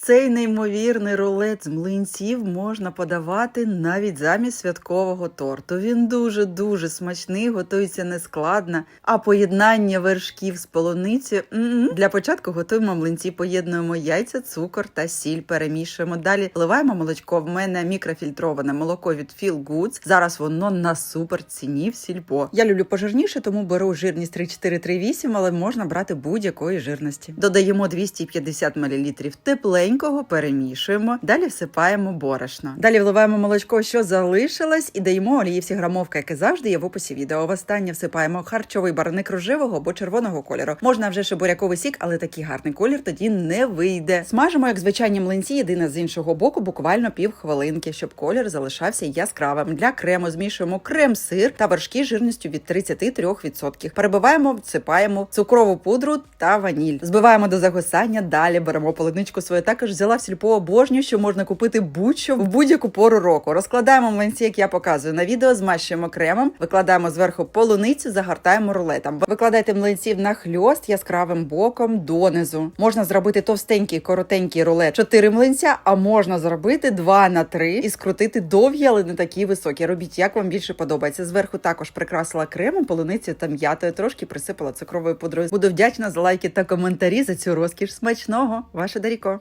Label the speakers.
Speaker 1: Цей неймовірний рулет з млинців можна подавати навіть замість святкового торту. Він дуже дуже смачний, готується нескладно. А поєднання вершків з полуниці м-м. для початку готуємо млинці, поєднуємо яйця, цукор та сіль. Перемішуємо. Далі вливаємо молочко. В мене мікрофільтроване молоко від Feel Goods. Зараз воно на супер ціні в сільпо. Я люблю пожирніше, тому беру жирність 3,438, але можна брати будь-якої жирності. Додаємо 250 мл тепленького, перемішуємо. Далі всипаємо борошно. Далі вливаємо молочко, що залишилось, і даємо оліївсі грамовка, яке завжди є в описі відео. Востаннє всипаємо харчовий барник рожевого або червоного кольору. Можна вже шибуряковий сік, але такий гарний колір тоді не вийде. Смажимо як звичайні млинці, єдине з іншого боку, буквально пів хвилинки, щоб колір залишався яскравим. Для крему змішуємо крем-сир та вершки жирністю від 33%. Перебиваємо, всипаємо цукрову пудру та ваніль. Збиваємо до загусання. Далі беремо полуничку свою. Також взяла в сільпо обожнюю, що можна купити будь-що в будь-яку пору року. Розкладаємо млинці, як я показую на відео, змащуємо кремом, викладаємо зверху полуницю, загортаємо рулетом. Викладайте млинців на хльост яскравим боком донизу. Можна зробити товстенький, коротенький рулет 4 млинця, а можна зробити 2 на 3 і скрутити довгі, але не такі високі. Робіть, як вам більше подобається. Зверху також прикрасила кремом, полуницю та м'ятою, трошки присипала цукровою пудрою. Буду вдячна за лайки та коментарі за цю розкіш. Смачного, ваше Даріко.